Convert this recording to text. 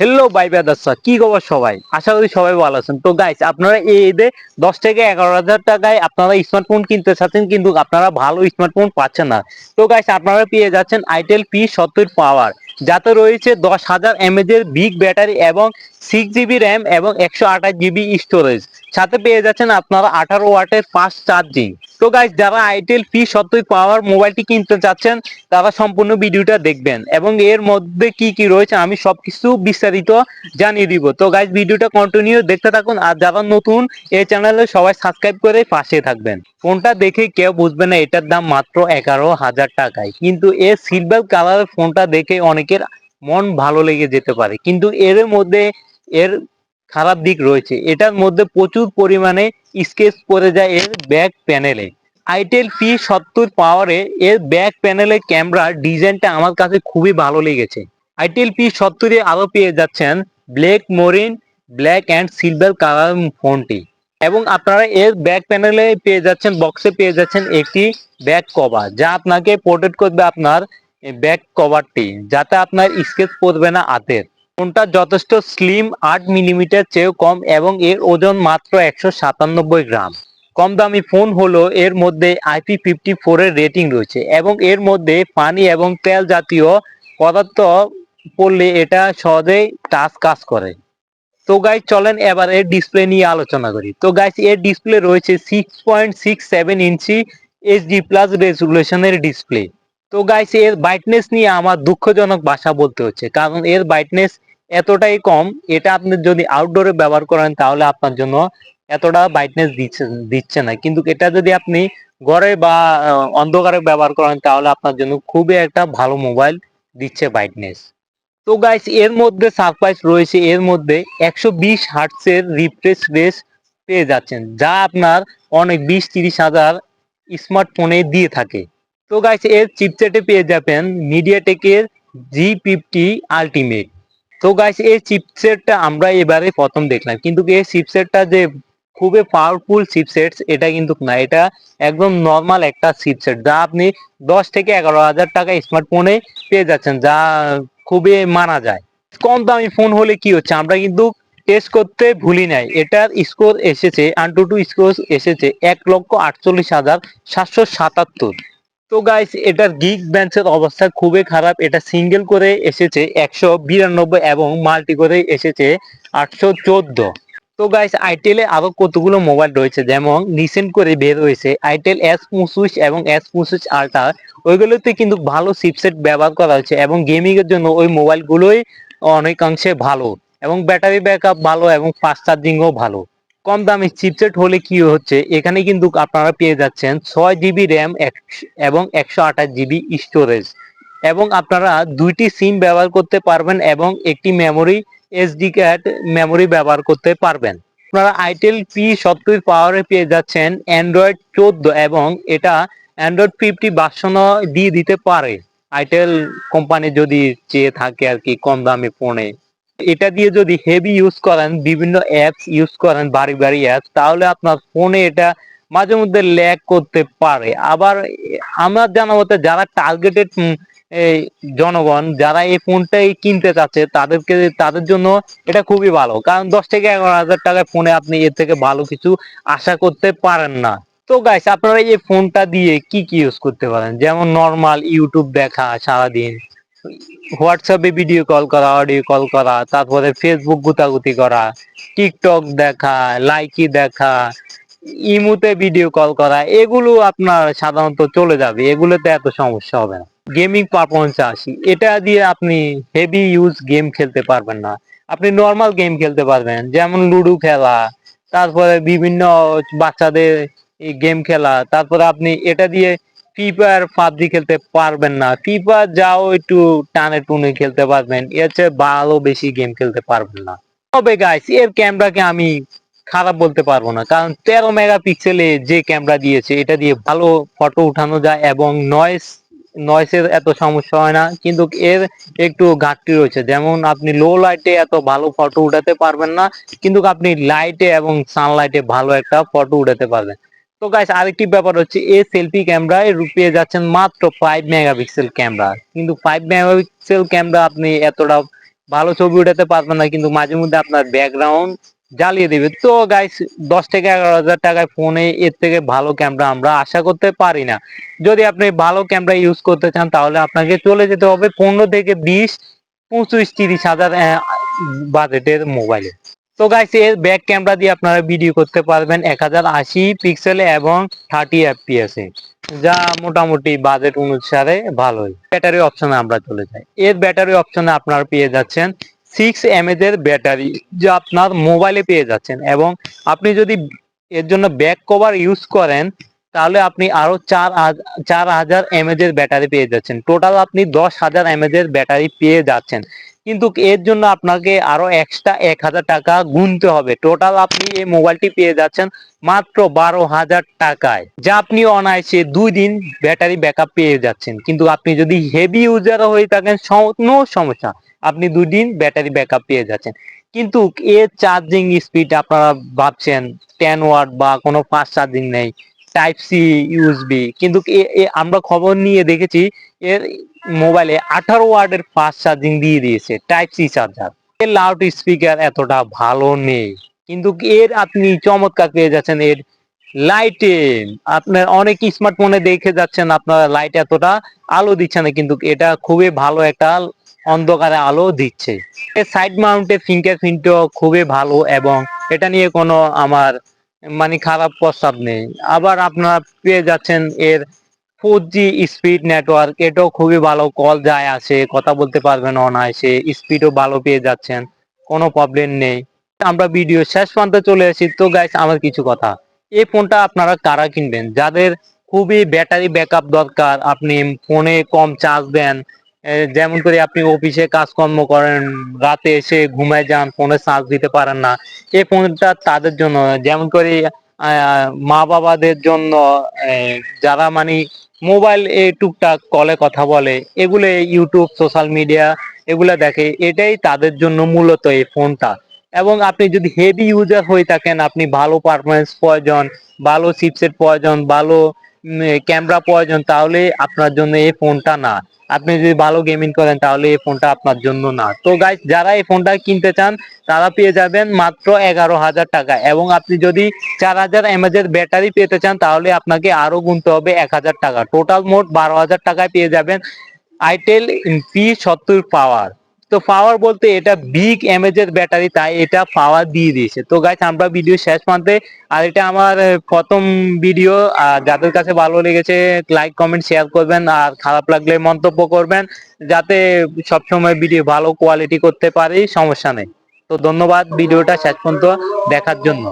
Hello bye বেদাসা কি খবর সবাই? আশা করি সবাই ভালো আছেন। তো গাইস আপনারা এই ঈদে দশ থেকে এগারো হাজার টাকায় আপনারা স্মার্টফোন কিনতে চাচ্ছেন, কিন্তু আপনারা ভালো স্মার্টফোন পাচ্ছেন না। তো গাইস আপনারা পেয়ে যাচ্ছেন আইটেল পি সত্তর পাওয়ার যাতে রয়েছে দশ হাজার এমএজ এর বিগ ব্যাটারি এবং সিক্স জিবি র্যাম এবং একশো আঠাশ জিবি স্টোরেজ সাথে পেয়ে যাচ্ছেন আপনারা আঠারো ওয়াটের ফাস্ট চার্জিং তো গাইস যারা আইটেল পি সত্তর পাওয়ার মোবাইলটি কিনতে চাচ্ছেন, তারা সম্পূর্ণ ভিডিওটা দেখবেন। এবং এর মধ্যে কি কি রয়েছে আমি সবকিছু বিস্তারিত জানিয়ে দিব। তো গাইজ ভিডিওটা কন্টিনিউ দেখতে থাকুন। আর যারা নতুন, এই চ্যানেলে সবাই সাবস্ক্রাইব করে পাশে থাকবেন। ফোনটা দেখে কেউ বুঝবে না, এটার দাম মাত্র এগারো হাজার টাকায়। কিন্তু এর সিলভার কালারের ফোনটা দেখে অনেকের মন ভালো লেগে যেতে পারে। কিন্তু এর মধ্যে এর খারাপ দিক রয়েছে। এটার মধ্যে প্রচুর পরিমাণে স্কেচ পড়ে যায় এর ব্যাক প্যানেলে। আইটেল পি সত্তর পাওয়ারে এর ব্যাক প্যানেলের ক্যামেরার ডিজাইনটা আমার কাছে খুবই ভালো লেগেছে। আইটেল পি সত্তরে আরও পেয়ে যাচ্ছেন black marine, black and silver colour ফোনটি। এবং আপনারা এর ব্যাক প্যানেলে পেয়ে যাচ্ছেন, বক্সে পেয়ে যাচ্ছেন একটি ব্যাক কভার, যা আপনাকে প্রোটেক্ট করবে আপনার ব্যাক কভারটি যাতে আপনার স্কেচ পড়বে না হাতের। ফোনটা যথেষ্ট স্লিম আট মিলিমিটার চেয়েও কম এবং এর ওজন মাত্র একশো সাতানব্বই গ্রাম। কম দামি ফোন হলো, এর মধ্যে আইপি ফিফটি ফোরের রেটিং রয়েছে এবং এর মধ্যে পানি এবং তেল জাতীয় পদার্থ পড়লে এটা সহজেই টাচ কাজ করে। তো গাইজ চলেন এবার এর ডিসপ্লে নিয়ে আলোচনা করি। তো গাইজ এর ডিসপ্লে রয়েছে six point six seven inch HD plus রেজুলেশনের display তো গাইস এর ব্রাইটনেস নিয়ে আমার দুঃখজনক ভাষা বলতে হচ্ছে। কারণ এর ব্রাইটনেস এতটাই কম, এটা আপনি যদি আউটডোরে ব্যবহার করেন, তাহলে আপনার জন্য এতটা ব্রাইটনেস দিচ্ছে দিচ্ছে না। কিন্তু এটা যদি আপনি ঘরে বা অন্ধকারে ব্যবহার করেন, তাহলে আপনার জন্য খুবই একটা ভালো মোবাইল দিচ্ছে ব্রাইটনেস তো গাইস এর মধ্যে সারপ্রাইজ রয়েছে, এর মধ্যে একশো বিশ হার্টসের রিফ্রেশ রেস পেয়ে যাচ্ছেন, যা আপনার অনেক বিশ তিরিশ হাজার স্মার্টফোনে দিয়ে থাকে। তো গাইস এর চিপসেটে পেয়ে যাবেন মিডিয়াটেকের জি ফিফটি আলটিমেট তো গাইস এই চিপসেটটা আমরা এবারে প্রথম দেখলাম। কিন্তু এই চিপসেটটা যে খুবই পাওয়ারফুল চিপসেট এটা কিন্তু না, এটা একদম নর্মাল একটা চিপসেট যা আপনি দশ থেকে এগারো হাজার টাকা স্মার্টফোনে পেয়ে যাচ্ছেন, যা খুবই মানা যায়। কম দামি ফোন হলে কি হচ্ছে, আমরা কিন্তু টেস্ট করতে ভুলি নাই। এটার স্কোর এসেছে আন্টু টু স্কোর এসেছে, এক লক্ষ আটচল্লিশ হাজার সাতশো সাতাত্তর। তো গাইস এটার গিগ বেঞ্চের অবস্থা খুবই খারাপ। এটা সিঙ্গেল করে এসেছে একশো বিরানব্বই এবং মাল্টি করে এসেছে আটশো চোদ্দ। তো গাইস আইটেলে আরও কতগুলো মোবাইল রয়েছে? যেমন রিসেন্ট করে বের হয়েছে আইটেল এস পঁচিশ এবং এস পঁচিশ আলট্রা ওইগুলোতে কিন্তু ভালো চিপসেট ব্যবহার করা হয়েছে এবং গেমিং এর জন্য ওই মোবাইলগুলোই অনেকাংশে ভালো এবং ব্যাটারি ব্যাকআপ ভালো এবং ফাস্ট চার্জিংও ভালো। কম দামি চিপসেট হলে কি হচ্ছে? এখানে কিন্তু আপনারা পেয়ে যাচ্ছেন ছয় জিবি র্যাম এবং একশো আঠাশ জিবি স্টোরেজ এবং আপনারা দুইটি সিম ব্যবহার করতে পারবেন এবং একটি মেমোরি এসডি কার্ড মেমোরি ব্যবহার করতে পারবেন। আপনারা আইটেল পি সত্তর পাওয়ারে পেয়ে যাচ্ছেন অ্যান্ড্রয়েড চোদ্দ এবং এটা অ্যান্ড্রয়েড ফিফটি বাসন দিয়ে দিতে পারে। আইটেল কোম্পানি যদি চেয়ে থাকে আর কি কম দামে ফোনে এটা দিয়ে যদি হেভি ইউজ করেন, বিভিন্ন অ্যাপস ইউজ করেন, বাড়ি বাড়ি অ্যাপস তাহলে আপনার ফোনে এটা মাঝে মধ্যে ল্যাগ করতে পারে। আবার আমার জানা মতে যারা টার্গেটেড জনগণ, যারা এই ফোনটাই কিনতে চাচ্ছে, তাদেরকে, তাদের জন্য এটা খুবই ভালো। কারণ দশ থেকে এগারো হাজার টাকায় ফোনে আপনি এর থেকে ভালো কিছু আশা করতে পারেন না। তো গাইস আপনারা এই ফোনটা দিয়ে কি কি ইউজ করতে পারেন? যেমন নর্মাল ইউটিউব দেখা সারাদিন। হোয়াটসঅ্যাপে ভিডিও কল করা অডিও কল করা, তারপরে ফেসবুক গুতাগুতি করা টিকটক দেখা লাইকি দেখা, ইমুতে ভিডিও কল করা, এগুলো আপনার সাধারণত চলে যাবে। এগুলোতে এত সমস্যা হবে না। গেমিং পারফরমেন্স আসি। এটা দিয়ে আপনি হেভি ইউজ গেম খেলতে পারবেন না। আপনি নর্মাল গেম খেলতে পারবেন। যেমন লুডো খেলা, তারপরে বিভিন্ন বাচ্চাদের গেম খেলা, তারপরে আপনি এটা দিয়ে ফ্রি ফায়ার পাবজি খেলতে পারবেন না। ফায়ার যাও একটু টানে টুনে খেলতে পারবেন। এর চেয়ে ভালো বেশি গেম খেলতে পারবেন না। তবে গাইস এর ক্যামেরাকে আমি খারাপ বলতে পারব না। কারণ তেরো মেগা পিক্সেলে যে ক্যামেরা দিয়েছে, এটা দিয়ে ভালো ফটো উঠানো যায় এবং নয়েস নয়েসের এত সমস্যা হয় না। কিন্তু এর একটু ঘাটতি রয়েছে। যেমন আপনি লো লাইটে এত ভালো ফটো উঠাতে পারবেন না। কিন্তু আপনি লাইটে এবং সানলাইটে ভালো একটা ফটো উঠাতে পারবেন। তো গাইস আরেকটি ব্যাপার হচ্ছে, এই সেলফি ক্যামেরায় পেয়ে যাচ্ছেন মাত্র ফাইভ মেগাপিক্সেল ক্যামেরা কিন্তু ফাইভ মেগাপিক্সেল ক্যামেরা আপনি এতটা ভালো ছবি উঠাতে পারবেন না, কিন্তু মাঝে মধ্যে আপনার ব্যাকগ্রাউন্ড জ্বালিয়ে দিবে। তো গাইস দশ থেকে এগারো হাজার টাকায় ফোনে এর থেকে ভালো ক্যামেরা আমরা আশা করতে পারি না। যদি আপনি ভালো ক্যামেরা ইউজ করতে চান, তাহলে আপনাকে চলে যেতে হবে পনেরো থেকে বিশ, পঁচিশ, তিরিশ হাজার বাজেটের মোবাইলে তো গাইস এর ব্যাক ক্যামেরা দিয়ে আপনারা ভিডিও করতে পারবেন এক হাজার আশি পিক্সেলে এবং থার্টি এফপিএস এ, যা মোটামুটি বাজেট অনুসারে ভালোই। ব্যাটারি অপশনে আমরা চলে যাই। এর ব্যাটারি অপশনে আপনারা পেয়ে যাচ্ছেন সিক্স এমএজ এর ব্যাটারি যা আপনার মোবাইলে পেয়ে যাচ্ছেন এবং আপনি যদি এর জন্য ব্যাক কভার ইউজ করেন, তাহলে আপনি আরও চার চার হাজার এমএজ এর ব্যাটারি পেয়ে যাচ্ছেন। টোটাল আপনি দশ হাজার এমএজ এর ব্যাটারি পেয়ে যাচ্ছেন। কিন্তু এর জন্য আপনাকে আরও এক্সট্রা এক হাজার টাকা গুনতে হবে। টোটাল আপনি এই মোবাইলটি পেয়ে যাচ্ছেন মাত্র বারো হাজার টাকায়। যা আপনি অনায়াসে দুই দিন ব্যাটারি ব্যাকআপ পেয়ে যাচ্ছেন। কিন্তু আপনি যদি হেভি ইউজার হয়ে থাকেন নো সমস্যা। আপনি দুই দিন ব্যাটারি ব্যাকআপ পেয়ে যাচ্ছেন। কিন্তু এর চার্জিং স্পিড আপনারা ভাবছেন টেন ওয়াট বা কোনো ফাস্ট চার্জিং নেই টাইপ সি ইউএসবি কিন্তু আমরা খবর নিয়ে দেখেছি, এর মোবাইলে আঠারো ওয়ার্ডের ফাস্ট চার্জিং দিয়ে দিয়েছে টাইপ সি চার্জার এর লাউড স্পিকার এতটা ভালো নেই। কিন্তু এর আপনি চমৎকার পেয়ে যাচ্ছেন এর লাইটে আপনার অনেক স্মার্টফোনে দেখে যাচ্ছেন আপনার লাইট এতটা আলো দিচ্ছে না, কিন্তু এটা খুবই ভালো একটা অন্ধকারে আলো দিচ্ছে। এর সাইড মাউন্টে ফিঙ্গার প্রিন্টও খুবই ভালো এবং এটা নিয়ে কোনো আমার মানে খারাপ প্রস্তাব নেই। আবার আপনারা পেয়ে যাচ্ছেন এর ফোর জি স্পিড নেটওয়ার্ক এটাও খুবই ভালো কল যায় আসে, কথা বলতে পারবেন অনায়াসে স্পিডও ভালো পেয়ে যাচ্ছেন, কোনো প্রবলেম নেই। আমরা ভিডিও শেষ প্রান্তে চলে আসি তো গাইস আমার কিছু কথা। এই ফোনটা আপনারা কারা কিনবেন? যাদের খুবই ব্যাটারি ব্যাকআপ দরকার, আপনি ফোনে কম চার্জ দেন যেমন করে আপনি অফিসে কাজকর্ম করেন, রাতে এসে ঘুমায় যান ফোনে চার্জ দিতে পারেন না। এই ফোনটা তাদের জন্য, যেমন করে মা বাবাদের জন্য যারা মানে মোবাইল এ টুকটাক কলে কথা বলে, এগুলো ইউটিউব, সোশ্যাল মিডিয়া এগুলো দেখে, এটাই তাদের জন্য মূলত এই ফোনটা। এবং আপনি যদি হেভি ইউজার হয়ে থাকেন, আপনি ভালো পারফরমেন্স প্রয়োজন, ভালো চিপসের প্রয়োজন, ভালো ক্যামেরা প্রয়োজন, তাহলে আপনার জন্য এই ফোনটা না। আপনি যদি ভালো গেমিং করেন, তাহলে এই ফোনটা আপনার জন্য না। তো গাইজ যারা এই ফোনটা কিনতে চান, তারা পেয়ে যাবেন মাত্র এগারো হাজার টাকা। এবং আপনি যদি চার হাজার এমএজ এর ব্যাটারি পেতে চান, তাহলে আপনাকে আরও গুনতে হবে এক হাজার টাকা। টোটাল মোট বারো হাজার টাকায় পেয়ে যাবেন আইটেল পি সত্তর পাওয়ার তো পাওয়ার বলতে এটা বিগ এমএজ এর ব্যাটারি তাই এটা পাওয়ার দিয়ে দিয়েছে। তো গাইস আমরা ভিডিও শেষ প্রান্তে, আর এটা আমার প্রথম ভিডিও আর যাদের কাছে ভালো লেগেছে লাইক কমেন্ট শেয়ার করবেন, আর খারাপ লাগলে মন্তব্য করবেন, যাতে সবসময় ভিডিও ভালো কোয়ালিটি করতে পারি, সমস্যা নেই। তো ধন্যবাদ ভিডিওটা শেষ পর্যন্ত দেখার জন্য।